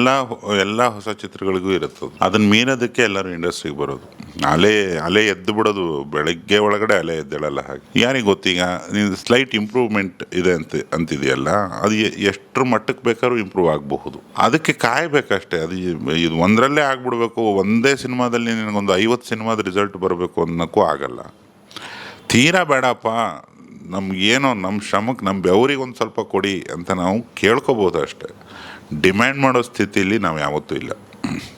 ಎಲ್ಲ ಎಲ್ಲ ಹೊಸ ಚಿತ್ರಗಳಿಗೂ ಇರುತ್ತದೆ ಅದನ್ನ ಮೀನೋದಕ್ಕೆ ಎಲ್ಲರೂ ಇಂಡಸ್ಟ್ರಿಗೆ ಬರೋದು. ಅಲೆ ಅಲೆ ಎದ್ದು ಬಿಡೋದು ಬೆಳಗ್ಗೆ ಒಳಗಡೆ ಅಲೆ ಎದ್ದೇಳಲ್ಲ ಹಾಗೆ. ಯಾರಿಗೆ ಗೊತ್ತೀಗ ಸ್ಲೈಟ್ ಇಂಪ್ರೂವ್ಮೆಂಟ್ ಇದೆ ಅಂತ, ಅಂತಿದೆಯಲ್ಲ, ಅದು ಎಷ್ಟು ಎಷ್ಟ್ರ ಮಟ್ಟಕ್ಕೆ ಬೇಕಾದ್ರೂ ಇಂಪ್ರೂವ್ ಆಗಬಹುದು. ಅದಕ್ಕೆ ಕಾಯಬೇಕಷ್ಟೇ, ಅದು ಇದು ಒಂದರಲ್ಲೇ ಆಗ್ಬಿಡ್ಬೇಕು, ಒಂದೇ ಸಿನಿಮಾದಲ್ಲಿ ನಿನಗೊಂದು ಐವತ್ತು ಸಿನಿಮಾದ ರಿಸಲ್ಟ್ ಬರಬೇಕು ಅನ್ನೋಕ್ಕೂ ಆಗಲ್ಲ. ತೀರಾ ಬೇಡಪ್ಪ ನಮ್ಗೇನೋ ನಮ್ಮ ಶ್ರಮಕ್ಕೆ ನಮ್ಮ ಬೆವರಿಗೆ ಒಂದು ಸ್ವಲ್ಪ ಕೊಡಿ ಅಂತ ನಾವು ಕೇಳ್ಕೊಬೋದು ಅಷ್ಟೆ. ಡಿಮ್ಯಾಂಡ್ ಮಾಡೋ ಸ್ಥಿತಿಯಲ್ಲಿ ನಾವು ಯಾವತ್ತೂ ಇಲ್ಲ.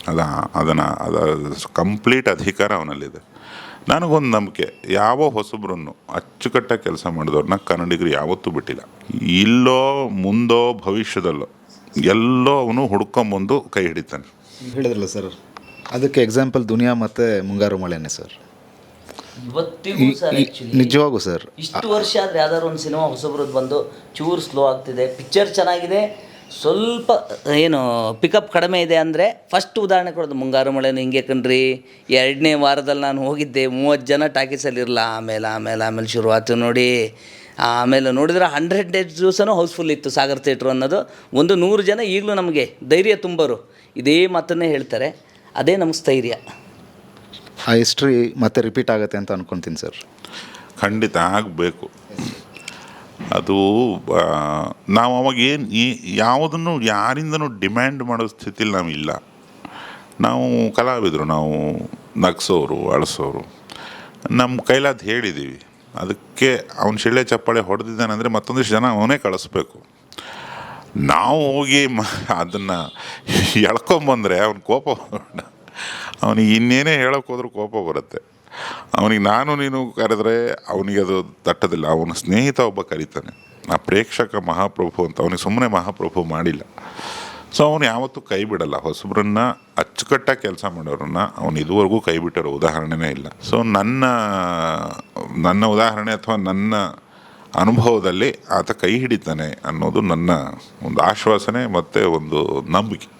ಅದ, ಅದನ್ನು, ಅದ ಕಂಪ್ಲೀಟ್ ಅಧಿಕಾರ ಅವನಲ್ಲಿದೆ. ನನಗೊಂದು ನಂಬಿಕೆ, ಯಾವ ಹೊಸಬ್ರನ್ನು ಅಚ್ಚುಕಟ್ಟಾಗಿ ಕೆಲಸ ಮಾಡಿದವ್ರನ್ನ ಕನ್ನಡಿಗರು ಯಾವತ್ತೂ ಬಿಟ್ಟಿಲ್ಲ. ಇಲ್ಲೋ ಮುಂದೋ ಭವಿಷ್ಯದಲ್ಲೋ ಎಲ್ಲೋ ಅವನು ಹುಡ್ಕೊಂಬಂದು ಕೈ ಹಿಡಿತಾನೆ. ಹೇಳಿದ್ರಲ್ಲ ಸರ್, ಅದಕ್ಕೆ ಎಕ್ಸಾಂಪಲ್ ದುನಿಯಾ ಮತ್ತು ಮುಂಗಾರು ಮಳೆನೇ ಸರ್. ಇವತ್ತಿಗೂ ಸರ್ ನಿಜವಾಗೂ ಸರ್. ಇಷ್ಟು ವರ್ಷ ಆದರೆ ಯಾವ್ದಾದ್ರು ಒಂದು ಸಿನಿಮಾ ಹೊಸಬ್ರದ್ದು ಬಂದು ಚೂರು ಸ್ಲೋ ಆಗ್ತಿದೆ. ಪಿಕ್ಚರ್ ಚೆನ್ನಾಗಿದೆ. ಸ್ವಲ್ಪ ಏನು ಪಿಕಪ್ ಕಡಿಮೆ ಇದೆ ಅಂದರೆ ಫಸ್ಟ್ ಉದಾಹರಣೆ ಕೊಡೋದು. ಮುಂಗಾರು ಮಳೆನು ಹಿಂಗೆ ಕಣ್ರಿ. ಎರಡನೇ ವಾರದಲ್ಲಿ ನಾನು ಹೋಗಿದ್ದೆ. ಮೂವತ್ತು ಜನ ಟಾಕೀಸಲ್ಲಿ ಇರಲ್ಲ ಆಮೇಲೆ ಆಮೇಲೆ ಆಮೇಲೆ ಶುರುವಾತು ನೋಡಿ. ಆಮೇಲೆ ನೋಡಿದ್ರೆ ಹಂಡ್ರೆಡ್ ಡೇಸ್ ದಿವಸನೂ ಹೌಸ್ಫುಲ್ ಇತ್ತು ಸಾಗರ್ ಥಿಯೇಟ್ರು ಅನ್ನೋದು. ಒಂದು ನೂರು ಜನ ಈಗಲೂ ನಮಗೆ ಧೈರ್ಯ ತುಂಬರು. ಇದೇ ಮಾತನ್ನೇ ಹೇಳ್ತಾರೆ. ಅದೇ ನಮ್ಮ ಸ್ಥೈರ್ಯ. ಆ ಹಿಸ್ಟ್ರಿ ಮತ್ತೆ ರಿಪೀಟ್ ಆಗುತ್ತೆ ಅಂತ ಅನ್ಕೊತೀನಿ ಸರ್ ಖಂಡಿತ ಆಗಬೇಕು. ಅದು ನಾವು ಅವಾಗ ಏನು ಈ, ಯಾವುದನ್ನು ಯಾರಿಂದನೂ ಡಿಮ್ಯಾಂಡ್ ಮಾಡೋ ಸ್ಥಿತಿಲಿ ನಾವು ಇಲ್ಲ. ನಾವು ಕಲಾವಿದರು, ನಾವು ನಗ್ಸೋರು, ಅಳಸೋರು. ನಮ್ಮ ಕೈಲಾದ ಹೇಳಿದ್ದೀವಿ ಅದಕ್ಕೆ ಅವನ ಶಿಳ್ಳೆ ಚಪ್ಪಾಳೆ ಹೊಡೆದಿದ್ದಾನಂದರೆ ಮತ್ತೊಂದಿಷ್ಟು ಜನ ಅವನೇ ಕಳಿಸ್ಬೇಕು. ನಾವು ಹೋಗಿ ಅದನ್ನು ಎಳ್ಕೊಂಬಂದರೆ ಅವನ ಕೋಪ ಅವನಿಗೆ ಇನ್ನೇನೇ ಹೇಳೋಕೆ ಹೋದ್ರೂ ಕೋಪ ಬರುತ್ತೆ. ಅವನಿಗೆ ನಾನು ನೀನು ಕರೆದ್ರೆ ಅವನಿಗೆ ಅದು ತಟ್ಟದಿಲ್ಲ. ಅವನ ಸ್ನೇಹಿತ ಒಬ್ಬ ಕರೀತಾನೆ. ಆ ಪ್ರೇಕ್ಷಕ ಮಹಾಪ್ರಭು ಅಂತ. ಅವನಿಗೆ ಸುಮ್ಮನೆ ಮಹಾಪ್ರಭು ಮಾಡಿಲ್ಲ. ಸೊ ಅವನು ಯಾವತ್ತೂ ಕೈ ಬಿಡಲ್ಲ. ಹೊಸಬ್ರನ್ನ ಅಚ್ಚುಕಟ್ಟಾಗಿ ಕೆಲಸ ಮಾಡೋರನ್ನ ಅವನು ಇದುವರೆಗೂ ಕೈ ಬಿಟ್ಟಿರೋ ಉದಾಹರಣೆನೇ ಇಲ್ಲ. ಸೊ ನನ್ನ ನನ್ನ ಉದಾಹರಣೆ ಅಥವಾ ನನ್ನ ಅನುಭವದಲ್ಲಿ ಆತ ಕೈ ಹಿಡಿತಾನೆ ಅನ್ನೋದು ನನ್ನ ಒಂದು ಆಶ್ವಾಸನೆ ಮತ್ತು ಒಂದು ನಂಬಿಕೆ.